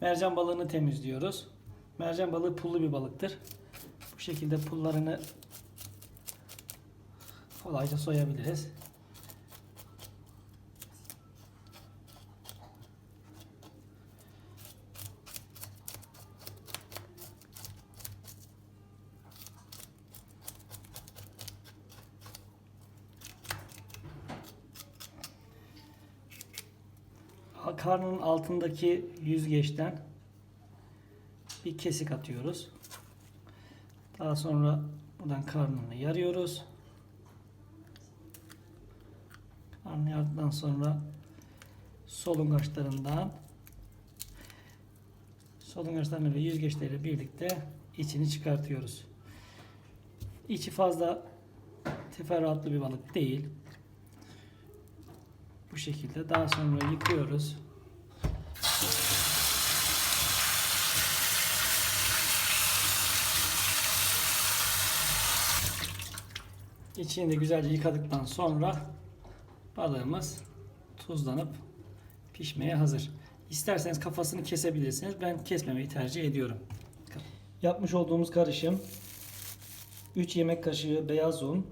mercan balığını temizliyoruz. Mercan balığı pullu bir balıktır. Bu şekilde pullarını kolayca soyabiliriz. Karnının altındaki yüzgeçten bir kesik atıyoruz. Daha sonra buradan karnını yarıyoruz. Karnını yardıktan sonra solungaçlarından solungaçlarını ve yüzgeçleri birlikte içini çıkartıyoruz. İçi fazla teferruatlı bir balık değil. Bu şekilde daha sonra yıkıyoruz. İçini de güzelce yıkadıktan sonra balığımız tuzlanıp pişmeye hazır. İsterseniz kafasını kesebilirsiniz. Ben kesmemeyi tercih ediyorum. Yapmış olduğumuz karışım 3 yemek kaşığı beyaz un,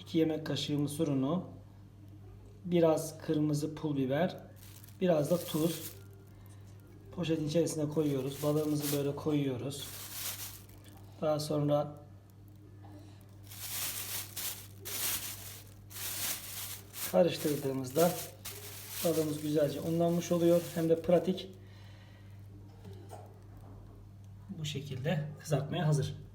2 yemek kaşığı mısır unu, biraz kırmızı pul biber, biraz da tuz. Poşetin içerisine koyuyoruz. Balığımızı böyle koyuyoruz. Daha sonra karıştırdığımızda balığımız güzelce unlanmış oluyor. Hem de pratik. Bu şekilde kızartmaya hazır.